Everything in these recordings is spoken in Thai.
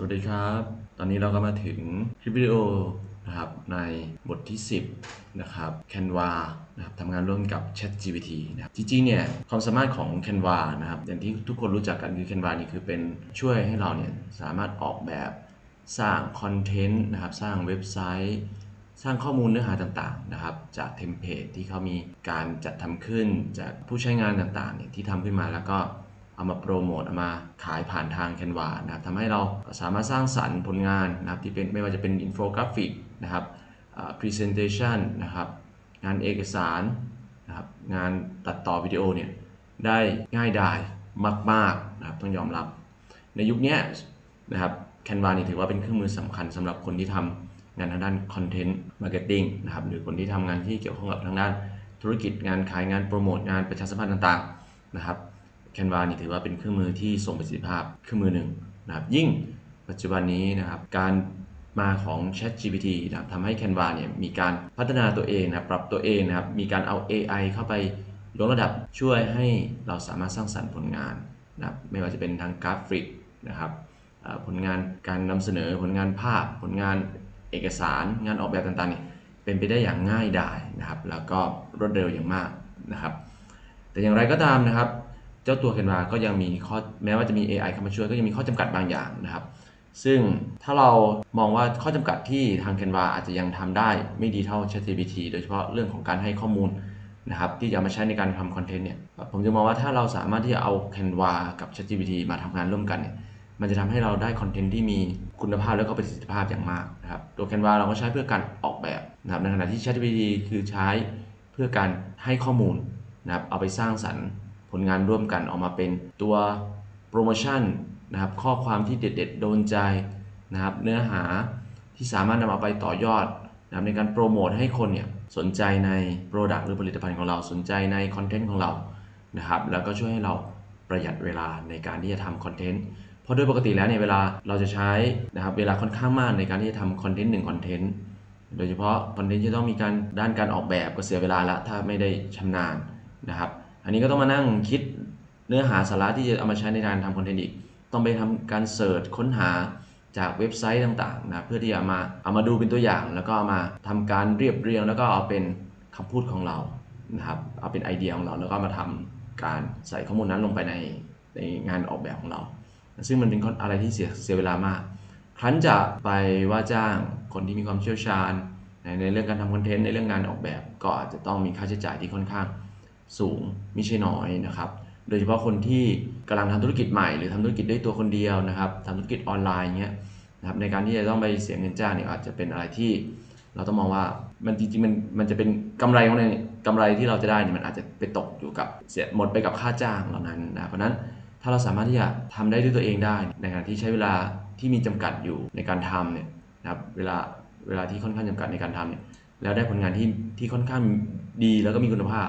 สวัสดีครับ ตอนนี้เราก็มาถึงคลิปวิดีโอนะครับในบทที่ 10 นะครับ Canva นะครับทำงานร่วมกับ ChatGPT นะครับ จริงๆ เนี่ย ความสามารถของ Canva นะครับ อย่างที่ทุกคนรู้จักกันคือ Canva นี่คือเป็นช่วยให้เราเนี่ย สามารถออกแบบสร้างคอนเทนต์นะครับ สร้างเว็บไซต์ สร้างข้อมูลเนื้อหาต่างๆ นะครับ จากเทมเพลตที่เขามีการจัดทำขึ้นจากผู้ใช้งานต่างๆ เนี่ยที่ทำขึ้นมาแล้วก็ เอามาโปรโมทเอามาขายผ่านทาง Canva นะครับทำให้เราสามารถสร้างสรรค์ผลงานนะครับที่เป็นไม่ว่าจะเป็นอินโฟกราฟิกนะครับพรีเซนเทชันนะครับงานเอกสารนะครับงานตัดต่อวิดีโอเนี่ยได้ง่ายดายมากๆนะครับต้องยอมรับ ในยุคนี้นะครับ Canva นี่ถือว่าเป็นเครื่องมือสำคัญสำหรับคนที่ทำงานทางด้านคอนเทนต์มาร์เก็ตติ้งนะครับหรือคนที่ทำงานที่เกี่ยวข้องกับทางด้านธุรกิจงานขายงานโปรโมทงานประชาสัมพันธ์ต่างๆนะครับ Canva นี่ถือว่าเป็นเครื่องมือที่ทรงประสิทธิภาพเครื่องมือหนึ่งนะครับยิ่งปัจจุบันนี้นะครับการมาของ Chat GPT นะครับทำให้ Canva เนี่ยมีการพัฒนาตัวเองนะครับปรับตัวเองนะครับมีการเอา AI เข้าไปยกระดับช่วยให้เราสามารถสร้างสรรค์ผลงานนะครับไม่ว่าจะเป็นทางกราฟิกนะครับผลงานการนำเสนอผลงานภาพ ผลงานเอกสารงานออกแบบต่างๆเนี่ยเป็นไปได้อย่างง่ายดายนะครับ แล้วก็รวดเร็วอย่างมากนะครับ แต่อย่างไรก็ตามนะครับ จ้าตัว Canva ก็ยังมีข้อแม้ว่าจะมี AI เข้ามาช่วยก็ยังมีข้อจำกัดบางอย่างนะครับ ซึ่งถ้าเรามองว่าข้อจำกัดที่ทาง Canva อาจจะยังทำได้ไม่ดีเท่า ChatGPT โดยเฉพาะเรื่องของการให้ข้อมูลนะครับที่จะมาใช้ในการทำคอนเทนต์เนี่ยผมจะมองว่าถ้าเราสามารถที่จะเอา Canva กับ ChatGPT มาทำงานร่วมกันเนี่ยมันจะทำให้เราได้คอนเทนต์ที่มีคุณภาพและก็ประสิทธิภาพอย่างมากนะครับตัว Canva เราก็ใช้เพื่อการออกแบบนะครับในขณะที่ ChatGPT คือใช้เพื่อการให้ข้อมูลนะครับเอาไปสร้างสรรค์ ผลงานร่วมกันออกมาเป็นตัวโปรโมชั่นนะครับข้อความที่เด็ดๆ โดนใจนะครับเนื้อหาที่สามารถนำเอาไปต่อยอดนะครับในการโปรโมทให้คนเนี่ยสนใจใน Product หรือผลิตภัณฑ์ของเราสนใจในคอนเทนต์ของเรานะครับแล้วก็ช่วยให้เราประหยัดเวลาในการที่จะทำคอนเทนต์เพราะโดยปกติแล้วเนี่ยเวลาเราจะใช้นะครับเวลาค่อนข้างมากในการที่จะทำคอนเทนต์หนึ่งคอนเทนต์โดยเฉพาะคอนเทนต์ที่ต้องมีการด้านการออกแบบก็เสียเวลาละถ้าไม่ได้ชำนาญนะครับ อันนี้ก็ต้องมานั่งคิดเนื้อหาสาระที่จะเอามาใช้ในการทำคอนเทนต์อีก ต้องไปทำการเสิร์ชค้นหาจากเว็บไซต์ต่างๆนะเพื่อที่จะมาเอามาดูเป็นตัวอย่าง แล้วก็ามาทำการเรียบเรียง แล้วก็เอาเป็นคำพูดของเรานะครับเอาเป็นไอเดียของเราแล้วก็มาทำการใส่ข้อมูลนั้นลงไปในในงานออกแบบของเรา ซึ่งมันเป็นอะไรที่เสียเสียเวลามาก ครั้นจะไปว่าจ้างคนที่มีความเชี่ยวชาญ ในเรื่องการทำคอนเทนต์ในเรื่องงานออกแบบ ก็อาจจะต้องมีค่าใช้จ่ายที่ค่อนข้าง สูงไม่ใช่น้อยนะครับ โดยเฉพาะคนที่กำลังทำธุรกิจใหม่หรือทำธุรกิจด้วยตัวคนเดียวนะครับทำธุรกิจออนไลน์เงี้ยนะครับในการที่จะต้องไปเสียเงินจ้างเนี่ยอาจจะเป็นอะไรที่เราต้องมองว่ามันจริงๆมันมันจะเป็นกำไรของเนี่ยกำไรที่เราจะได้เนี่ยมันอาจจะไปตกอยู่กับเสียหมดไปกับค่าจ้างเหล่านั้นนะเพราะนั้นถ้าเราสามารถที่จะทำได้ด้วยตัวเองได้ในขณะที่ใช้เวลาที่มีจำกัดอยู่ในการทำเนี่ยนะครับเวลาเวลาที่ค่อนข้างจำกัดในการทำเนี่ยแล้วได้ผลงานที่ที่ค่อนข้างดีแล้วก็มีคุณภาพ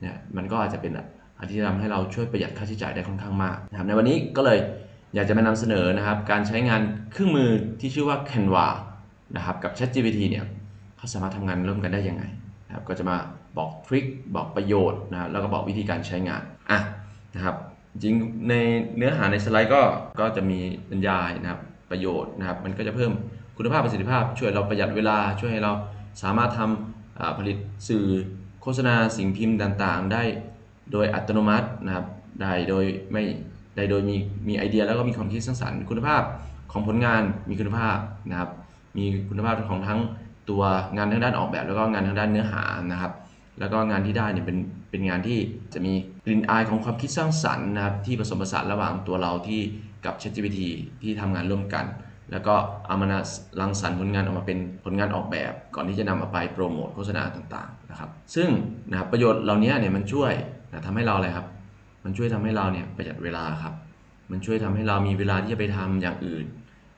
เนี่ยมันก็อาจจะเป็นอาจจะทำให้เราช่วยประหยัดค่าใช้จ่ายได้ค่อนข้างมากนะครับในวันนี้ก็เลยอยากจะมานำเสนอนะครับ การใช้งานเครื่องมือที่ชื่อว่า Canva นะครับกับ ChatGPT เนี่ยเขาสามารถทำงานร่วมกันได้ยังไงนะครับก็จะมาบอกทริคบอกประโยชน์นะแล้วก็บอกวิธีการใช้งานอะนะครับจริงในเนื้อหาในสไลด์ก็ก็จะมีบรรยายนะครับประโยชน์นะครับ มันก็จะเพิ่มคุณภาพประสิทธิภาพ ช่วยเราประหยัดเวลาช่วยให้เราสามารถทำอ่าผลิตสื่อ โฆษณาสิ่งพิมพ์ต่างๆ ได้โดยอัตโนมัตินะครับ ได้โดยไม่ได้โดยมีมีไอเดียแล้วก็มีความคิดสร้างสรรค์ คุณภาพของผลงานมีคุณภาพนะครับ มีคุณภาพของทั้งตัวงานทางด้านออกแบบ แล้วก็งานทางด้านเนื้อหานะครับ แล้วก็งานที่ได้เนี่ยเป็นเป็นงานที่จะมีกลิ่นอายของความคิดสร้างสรรค์นะครับที่ผสมผสานระหว่างตัวเราที่กับ ChatGPT ที่ทำงานร่วมกัน แล้วก็เอามารังสรรค์ผลงานออกมาเป็นผลงานออกแบบ ก่อนที่จะนำเอาไปโปรโมทโฆษณาต่างๆนะครับซึ่งนะครับประโยชน์เหล่านี้เนี่ยมันช่วยนะทำให้เราอะไรครับ มันช่วยทำให้เราเนี่ยประหยัดเวลาครับ มันช่วยทำให้เรามีเวลาที่จะไปทำอย่างอื่น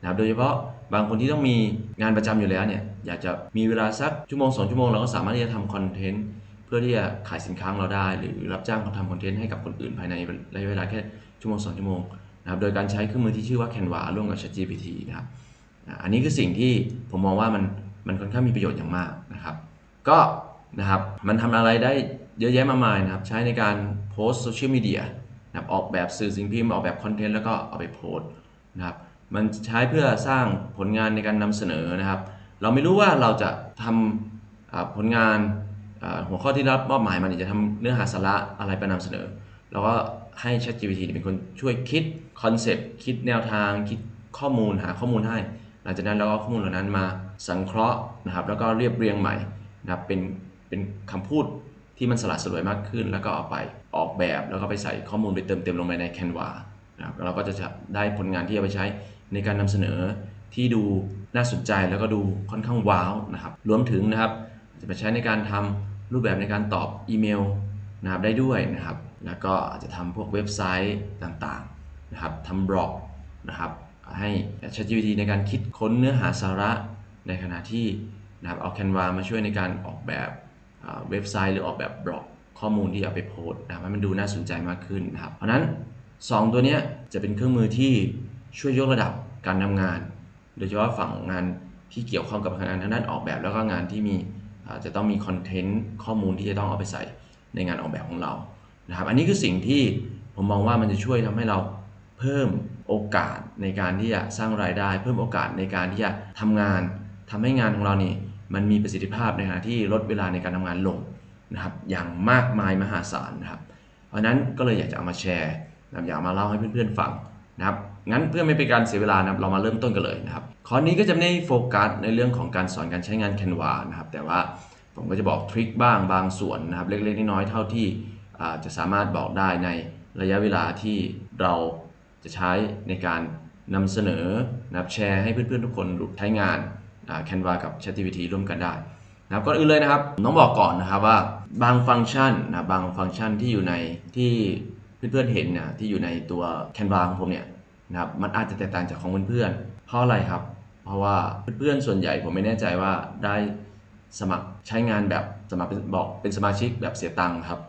นะครับโดยเฉพาะบางคนที่ต้องมีงานประจำอยู่แล้วเนี่ยอยากจะมีเวลาสักชั่วโมงสองชั่วโมงเราก็สามารถที่จะทำคอนเทนต์เพื่อที่จะขายสินค้าเราได้ หรือรับจ้างเขาทำคอนเทนต์ให้กับคนอื่นภายในระยะเวลาแค่ชั่วโมงสองชั่วโมง นะครับโดยการใช้เครื่องมือที่ชื่อว่า Canva ร่วมกับ ChatGPT นะครับอันนี้คือสิ่งที่ผมมองว่ามันมันค่อนข้างมีประโยชน์อย่างมากนะครับ ก็นะครับมันทำอะไรได้เยอะแยะมากมายนะครับ ใช้ในการโพสโซเชียลมีเดียนะครับออกแบบสื่อสิ่งพิมพ์ออกแบบคอนเทนต์แล้วก็เอาไปโพสนะครับมันใช้เพื่อสร้างผลงานในการนำเสนอนะครับ เราไม่รู้ว่าเราจะทำอ่าผลงานหัวข้อที่รับมอบหมายมันจะทำเนื้อหาสาระอะไรไปนำเสนอเราก็ ให้ ChatGPT เป็นคนช่วยคิดคอนเซปต์คิดแนวทาง คิดข้อมูลหาข้อมูลให้ หลังจากนั้นเราก็ข้อมูลเหล่านั้นมาสังเคราะห์นะครับ แล้วก็เรียบเรียงใหม่นะครับเป็นเป็นคำพูดที่มันสลัดสลวยมากขึ้น แล้วก็เอาไปออกแบบแล้วก็ไปใส่ข้อมูลไปเติมเต็มลงไปใน Canva นะครับเราก็จะได้ผลงานที่เอาไปใช้ในการนำเสนอที่ดูน่าสนใจแล้วก็ดูค่อนข้างว้าวนะครับรวมถึงนะครับจะไปใช้ในการทำรูปแบบในการตอบอีเมลนะครับได้ด้วยนะครับ แล้วก็อาจจะทำพวกเว็บไซต์ต่างๆนะครับทำบล็อกนะครับให้ ChatGPT ในการคิดค้นเนื้อหาสาระในขณะที่นะครับเอา Canva มาช่วยในการออกแบบเว็บไซต์หรือออกแบบบล็อกข้อมูลที่เอาไปโพสต์นะครับให้มันดูน่าสนใจมากขึ้นนะครับ เพราะนั้น 2 ตัวนี้จะเป็นเครื่องมือที่ช่วยยกระดับการทำงาน โดยเฉพาะฝั่งงานที่เกี่ยวข้องกับงานทางด้านออกแบบ แล้วก็งานที่มีจะต้องมีคอนเทนต์ข้อมูลที่จะต้องเอาไปใส่ในงานออกแบบของเรา นะครับ อันนี้คือสิ่งที่ผมมองว่ามันจะช่วยทำให้เราเพิ่มโอกาสในการที่จะสร้างรายได้ เพิ่มโอกาสในการที่จะทำงานทำให้งานของเรานี่มันมีประสิทธิภาพในขณะที่ลดเวลาในการทำงานลงนะครับอย่างมากมายมหาศาลนะครับ เพราะนั้นก็เลยอยากจะเอามาแชร์นะอยากมาเล่าให้เพื่อนๆฟังนะครับงั้นเพื่อไม่เป็นการเสียเวลานะครับเรามาเริ่มต้นกันเลยนะครับคอร์สนี้ก็จะไม่ได้โฟกัสในเรื่องของการสอนการใช้งาน Canva นะครับแต่ว่าผมก็จะบอกทริคบ้างบางส่วนนะครับเล็กๆน้อยๆเท่าที่ จะสามารถบอกได้ในระยะเวลาที่เราจะใช้ในการนำเสนอนะครับแชร์ให้เพื่อนๆทุกคนใช้งานอ่า Canva กับ ChatGPT ร่วมกันได้นะครับก่อนอื่นเลยนะครับต้องบอกก่อนนะครับว่าบางฟังก์ชันนะบางฟังก์ชันที่อยู่ในที่เพื่อนๆเห็นนะที่อยู่ในตัว Canva ของผมเนี่ยนะครับมันอาจจะแตกต่างจากของเพื่อนๆเพราะอะไรครับ เพราะว่าเพื่อนๆส่วนใหญ่ผมไม่แน่ใจว่าได้สมัครใช้งานแบบสมัครบอกเป็นสมาชิกแบบเสียตังค์ครับ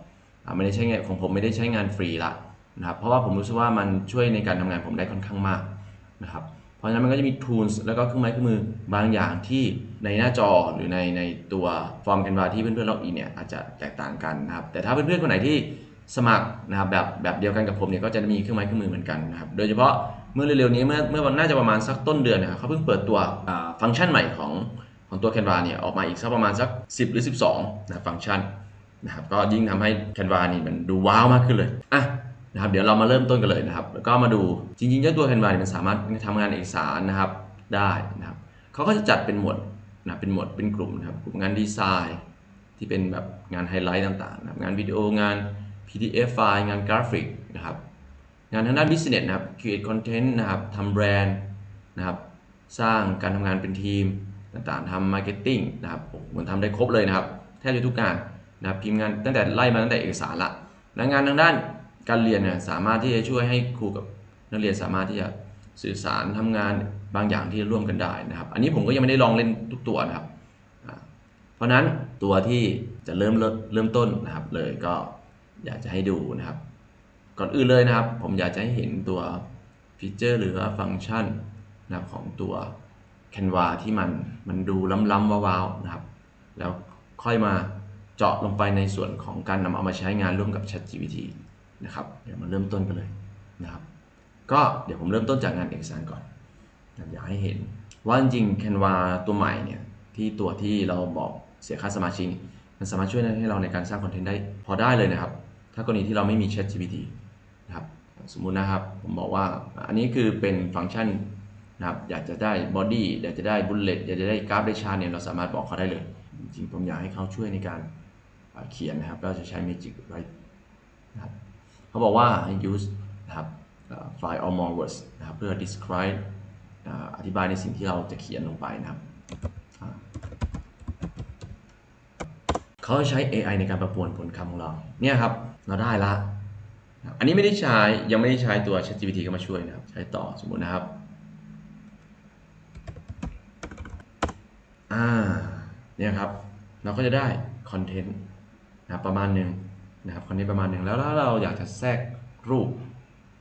ไม่ได้ใช้งานของผมไม่ได้ใช้งานฟรีละนะครับเพราะว่าผมรู้สึกว่ามันช่วยในการทำงานผมได้ค่อนข้างมากนะครับเพราะฉะนั้นมันก็จะมี tools แล้วก็เครื่องไม้เครื่องมือบางอย่างที่ในหน้าจอหรือในในตัวฟอร์ม Canva ที่เพื่อนๆล็อกอินเนี่ยอาจจะแตกต่างกันนะครับแต่ถ้าเพื่อนๆคนไหนที่สมัครนะครับแบบแบบเดียวกันกับผมเนี่ยก็จะมีเครื่องไม้เครื่องมือเหมือนกันนะครับโดยเฉพาะเมื่อเร็วๆนี้เมื่อเมื่อวันน่าจะประมาณสักต้นเดือนนะครับเขาเพิ่งเปิดตัวฟังก์ชันใหม่ของของตัว Canva เนี่ยออกมาอีกสักประมาณสัก 10 หรือ 12นะฟังก์ชัน นะครับก็ยิ่งทำให้ Canva นี่มันดูว้าวมากขึ้นเลยอะนะครับเดี๋ยวเรามาเริ่มต้นกันเลยนะครับ แล้วก็มาดูจริงๆเจ้าตัว Canva เนี่ยมันสามารถทำงานเอกสารนะครับได้นะครับเขาก็จะจัดเป็นหมวดนะเป็นหมวดเป็นกลุ่มนะครับกลุ่มงานดีไซน์ที่เป็นแบบงานไฮไลท์ต่างๆนะครับงานวิดีโองาน PDF ไฟล์งานกราฟิกนะครับงานทางด้าน business นะครับ create content นะครับทำแบรนด์นะครับสร้างการทำงานเป็นทีมต่างๆทำ marketing นะครับโอ้โหมันทำได้ครบเลยนะครับ แทบจะทุกงาน นะพิมพ์งานตั้งแต่ไล่มาตั้งแต่เอกสารละและงานทางด้านการเรียนเนี่ยสามารถที่จะช่วยให้ครูกับนักเรียนสามารถที่จะสื่อสารทำงานบางอย่างที่ร่วมกันได้นะครับ อันนี้ผมก็ยังไม่ได้ลองเล่นทุกตัวนะครับ เพราะฉะนั้นตัวที่จะเริ่มเริ่มเริ่มต้นนะครับ เลยก็อยากจะให้ดูนะครับ ก่อนอื่นเลยนะครับ ผมอยากจะให้เห็นตัวฟีเจอร์หรือว่าฟังก์ชันนะครับของตัว Canva ที่มันมันดูล้ำๆว้าวๆนะครับ แล้วค่อยมา เจาะลงไปในส่วนของการนำเอามาใช้งานร่วมกับ ChatGPT นะครับ เดี๋ยวมาเริ่มต้นกันเลยนะครับ ก็เดี๋ยวผมเริ่มต้นจากงานเอกสารก่อนนะอยากให้เห็นว่าจริงๆ Canva ตัวใหม่เนี่ยที่ตัวที่เราบอกเสียค่าสมาชิกมันสามารถช่วยให้เราในการสร้างคอนเทนต์ได้พอได้เลยนะครับ ถ้ากรณีที่เราไม่มี ChatGPT นะครับสมมุตินะครับผมบอกว่าอันนี้คือเป็นฟังก์ชันนะครับอยากจะได้ body อยากจะได้ bullet อยากจะได้กราฟได้ชาร์ตเนี่ยเราสามารถบอกเขาได้เลย จริงๆผมอยากให้เขาช่วยในการ เขียนนะครับ เราจะใช้ Magic Write นะครับเขาบอกว่า use นะครับ five or more words นะครับเพื่อ describe อธิบายในสิ่งที่เราจะเขียนลงไปนะครับเขาใช้ AI ในการประมวลผลคำของเรา เนี่ยครับ เราได้ละ อันนี้ไม่ได้ใช้ ยังไม่ได้ใช้ตัว ChatGPT เข้ามาช่วยนะครับ ใช้ต่อสมมุตินะครับ อ่า เนี่ยครับ เราก็จะได้คอนเทนต์ นะรประมาณหนึ่งนะครับคอนเทนต์ประมาณหนึ่งแล้วถ้าเราอยากจะแทรกรูป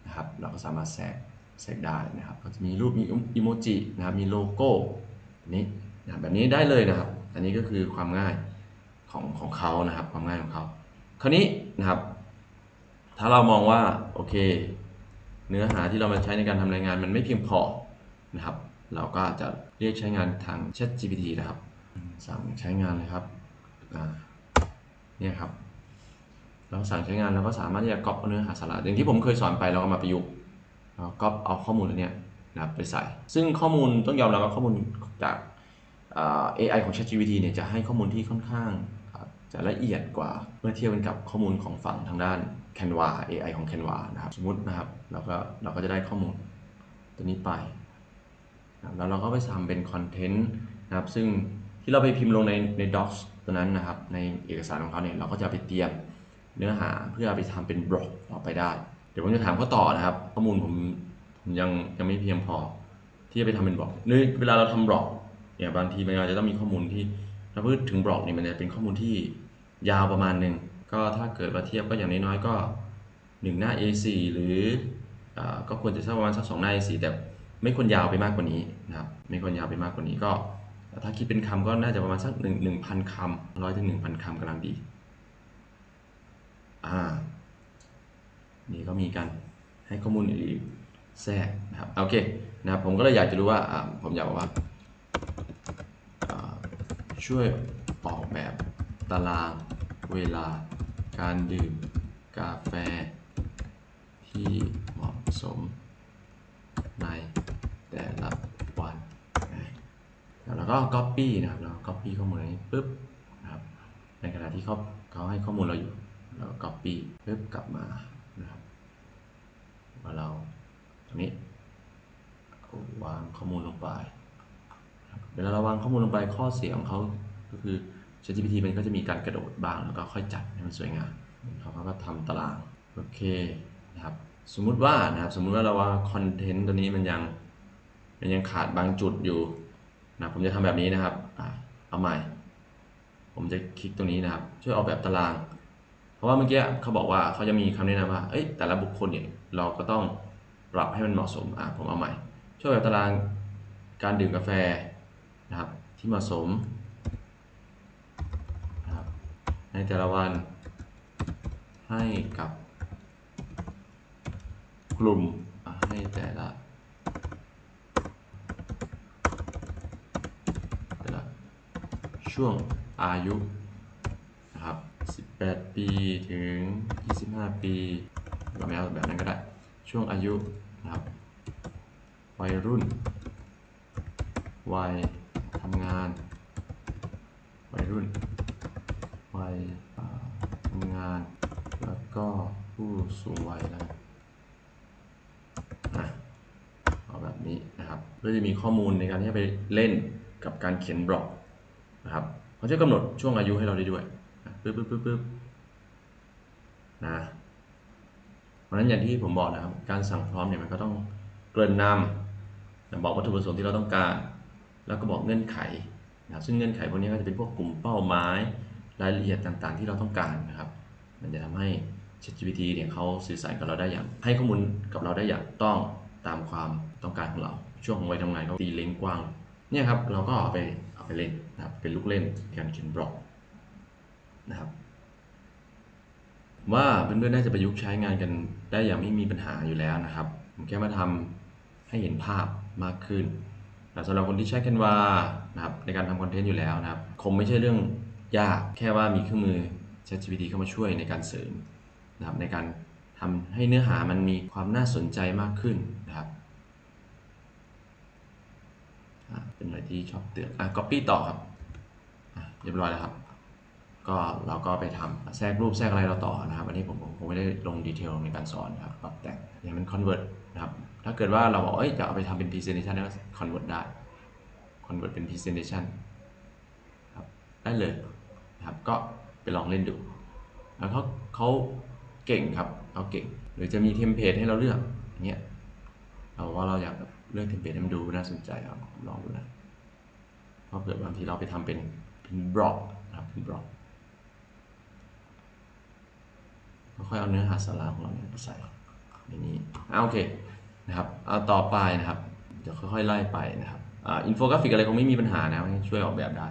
นะครับเราก็สามารถแทรกแทรกได้นะครับก็จะมีรูปมีอิโมจินะครับมีโลโก้นี้นะบแบบนี้ได้เลยนะครับ อันนี้ก็คือความง่ายของของเขานะครับความง่ายของเขาคราวนี้นะครับ ถ้าเรามองว่าโอเค เนื้อหาที่เรามาใช้ในการทำรายงานมันไม่เพียงพอนะครับ เราก็จะเรียกใช้งานทาง Chat GPT นะครับ สั่งใช้งานเลยครับอ่า เนี่ยครับเราสั่งใช้งานเราก็สามารถที่จะก๊อปเนื้อหาสาระอย่างที่ผมเคยสอนไปเราก็มาประยุกต์ก๊อปเอาข้อมูลอันเนี้ยนะครับไปใส่ ซึ่งข้อมูลต้องยอมรับว่าข้อมูลจากอ่า AI ของ ChatGPT เนี่ยจะให้ข้อมูลที่ค่อนข้างจะละเอียดกว่าเมื่อเทียบกันกับข้อมูลของฝั่งทางด้าน Canva AI ของ Canva นะครับสมมตินะครับเราก็เราก็จะได้ข้อมูลตัวนี้ไปนะครับแล้วเราก็ไปทำเป็นคอนเทนต์นะครับซึ่งที่เราไปพิมพ์ลงในใน Docs ตัวนั้นนะครับในเอกสารของเขาเนี่ยเราก็จะไปเตรียมเนื้อหาเพื่อไปทำเป็นบล็อกต่อไปได้ เดี๋ยวผมจะถามเขาต่อนะครับ ข้อมูลผมผมยังยังไม่เพียงพอ ที่จะไปทำเป็นบล็อกในเวลาเราทำบล็อกเนี่ยบางทีมันอาจจะต้องมีข้อมูลที่ถ้าพูดถึงบล็อกเนี่ยมันจะเป็นข้อมูลที่ยาวประมาณหนึ่งก็ถ้าเกิดว่าเทียบก็อย่างน้อยๆก็หนึ่งหน้า A4 หรืออก็ควรจะสักประมาณสักสองหน้า A4 แต่ไม่ควรยาวไปมากกว่านี้นะครับไม่ควรยาวไปมากกว่านี้ก็ ถ้าคิดเป็นคำก็น่าจะประมาณสักหนึ่งหนึ่งพันคำร้อยถึงหนึ่งพันคำกำลังดี อ่า นี่ก็มีการให้ข้อมูลอื่นแทรกนะครับ โอเค นะครับ ผมก็เลยอยากจะรู้ว่า ผมอยากบอกว่า ช่วยออกแบบตารางเวลาการดื่มกาแฟที่เหมาะสมในแต่ละ แล้วเราก็ copy นะครับเรา copy ข้อมูลนี้ปุ๊บนะครับในขณะที่เขาเขาให้ข้อมูลเราอยู่เราก็ copy ปึ๊บกลับมานะครับว่าเราตรงนี้วางข้อมูลลงไปเวลาเราวางข้อมูลลงไปข้อเสียของเขาก็คือ ChatGPT มันก็จะมีการกระโดดบ้างแล้วก็ค่อยจัดให้มันสวยงามเขาก็ทำตารางโอเคนะครับสมมุติว่านะครับสมมุติว่าเราว่าคอนเทนต์ตัวนี้มันยังมันยังขาดบางจุดอยู่ นะผมจะทำแบบนี้นะครับเอาใหม่ ผมจะคลิกตรงนี้นะครับ ช่วยออกแบบตาราง เพราะว่าเมื่อกี้เขาบอกว่าเขาจะมีคำแนะนำว่าเอ้ยแต่ละบุคคลเนี่ยเราก็ต้องปรับให้มันเหมาะสมอะผมเอาใหม่ ช่วยแบบตารางการดื่มกาแฟนะครับ ที่เหมาะสมนะครับในแต่ละวันให้กับกลุ่มให้แต่ละแต่ละ ช่วงอายุนะครับ18 ปีถึง 25 ปีก็ไม่เอาแบบนั้นก็ได้ ช่วงอายุนะครับวัยรุ่น วัยทำงาน วัยรุ่น วัยทำงาน แล้วก็ผู้สูงวัยนะเอาแบบนี้นะครับเพื่อจะมีข้อมูลในการที่จะไปเล่นกับการเขียนบล็อก นะครับเขาจะกำหนดช่วงอายุให้เราได้ด้วยปึ๊บปึ๊บปึ๊บปึ๊บนะเพราะฉะนั้นอย่างที่ผมบอกนะครับ การสั่งพร้อมเนี่ยมันก็ต้องเกริ่นนำบอกวัตถุประสงค์ที่เราต้องการ แล้วก็บอกเงื่อนไขนะซึ่งเงื่อนไขพวกนี้ก็จะเป็นพวกกลุ่มเป้าหมายรายละเอียดต่างๆ ที่เราต้องการนะครับ มันจะทำให้ ChatGPT เนี่ยเขาสื่อสารกับเราได้อย่าง ให้ข้อมูลกับเราได้อย่างต้องตามความต้องการของเรา ช่วงของวัยทำงานเขาตีเลนส์กว้าง เนี่ยครับเราก็เอาไปเอาไปเล่นนะครับเป็นลูกเล่นการเขียนบล็อกนะครับว่าเพื่อนๆน่าจะประยุกต์ใช้งานกันได้อย่างไม่มีปัญหาอยู่แล้วนะครับ ผมแค่มาทำให้เห็นภาพมากขึ้นนะสำหรับคนที่ใช้ Canva นะครับในการทำคอนเทนต์อยู่แล้วนะครับ คงไม่ใช่เรื่องยากแค่ว่ามีเครื่องมือ ChatGPT เข้ามาช่วยในการเสริมนะครับในการทำให้เนื้อหามันมีความน่าสนใจมากขึ้นนะครับอะ เป็นอะไรที่ชอบเตือนอะ copy ต่อครับเรียบร้อยแล้วครับ ก็เราก็ไปทำแทรกรูปแทรกอะไรเราต่อนะครับ อันนี้ผมผมคงไม่ได้ลงดีเทลในการสอนนะครับปรับแต่งอย่างมัน convert นะครับ ถ้าเกิดว่าเราบอกเอ้ยจะเอาไปทำเป็น presentation ได้ก็ convert ได้ convert เป็น presentation ครับได้เลยนะครับ ก็ไปลองเล่นดู แล้วเขาเขาเก่งครับเขาเก่ง หรือจะมีเทมเพลตให้เราเลือกอย่างเงี้ยเราว่าเราอยากแบบ เลือกเทมเพลตให้มันดูน่าสนใจครับลองดูนะเพราะเกิดบางทีเราไปทำเป็นเป็นบล็อกนะครับเป็นบล็อกค่อยเอาเนื้อหาสาระของเราเนี่ยใส่ในนี้อ่าโอเคนะครับเอาต่อไปนะครับเดี๋ยวค่อยๆไล่ไปนะครับอ่าอินโฟกราฟิกอะไรคงไม่มีปัญหานะช่วยออกแบบได้